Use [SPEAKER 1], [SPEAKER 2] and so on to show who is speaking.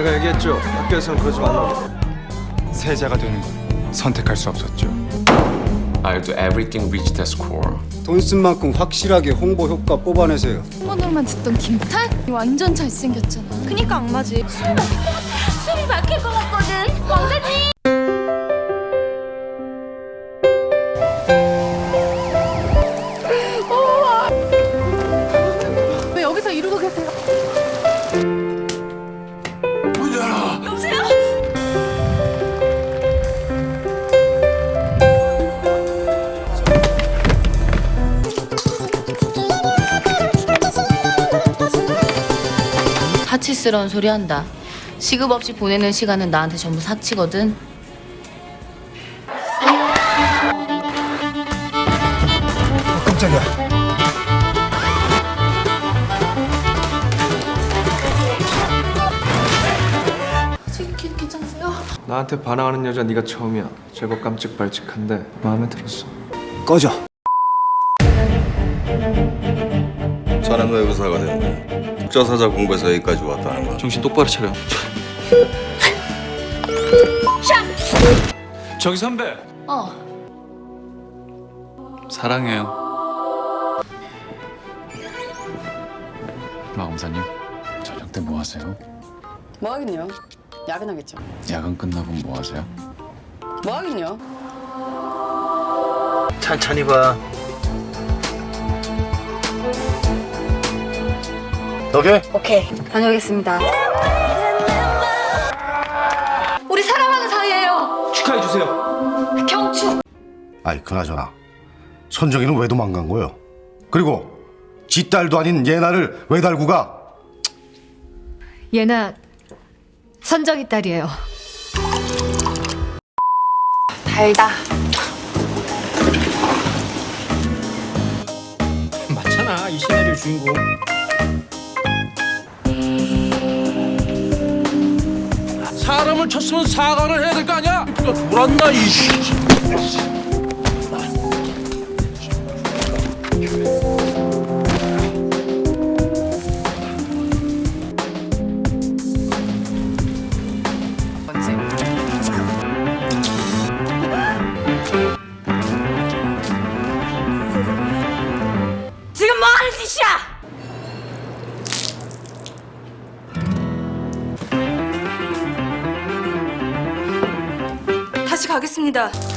[SPEAKER 1] 제가 얘기했죠. 학교에서는 그러지 말라고.
[SPEAKER 2] 세자가 되는 건 선택할 수 없었죠.
[SPEAKER 3] I'll do everything reach that score.
[SPEAKER 4] 돈 쓴 만큼 확실하게 홍보 효과 뽑아내세요.
[SPEAKER 5] 번호만 듣던 김탄? 완전 잘생겼잖아.
[SPEAKER 6] 그니까 악마지.
[SPEAKER 5] 숨이 막힐 것 같거
[SPEAKER 7] 사치스러운 소리 한다. 시급 없이 보내는 시간은 나한테 전부 사치거든.
[SPEAKER 2] 깜짝이야.
[SPEAKER 5] 지금 괜- 괜찮으세요?
[SPEAKER 1] 나한테 반항하는 여자 네가 처음이야. 제법 깜찍발찍한데 마음에 들었어.
[SPEAKER 4] 꺼져.
[SPEAKER 8] 왜 의사가 된 거야? 국자사자 공부해서 여기까지 왔다는 거야.
[SPEAKER 3] 정신 똑바로 차려. 저기 선배.
[SPEAKER 7] 어.
[SPEAKER 9] 사랑해요. 마검사님, 저녁 때 뭐 하세요?
[SPEAKER 10] 뭐 하긴요? 야근하겠죠.
[SPEAKER 9] 야근 끝나고 뭐 하세요?
[SPEAKER 10] 뭐 하긴요?
[SPEAKER 8] 천천히 봐. 오케이?
[SPEAKER 6] 오케이. 다녀오겠습니다.
[SPEAKER 5] 우리 사랑하는 사이예요.
[SPEAKER 1] 축하해 주세요.
[SPEAKER 5] 경추.
[SPEAKER 8] 아이 그나저나 선정이는 왜 도망간 거요? 그리고 지 딸도 아닌 예나를 왜 달고 가?
[SPEAKER 6] 얘나 선정이 딸이에요. 달다.
[SPEAKER 1] 맞잖아 이 시나리오 주인공.
[SPEAKER 3] 사람을 쳤으면 사과를 해야 될 거 아니야? 돌았나 이.
[SPEAKER 5] 지금 뭐 하는 짓이야? 다시 가겠습니다.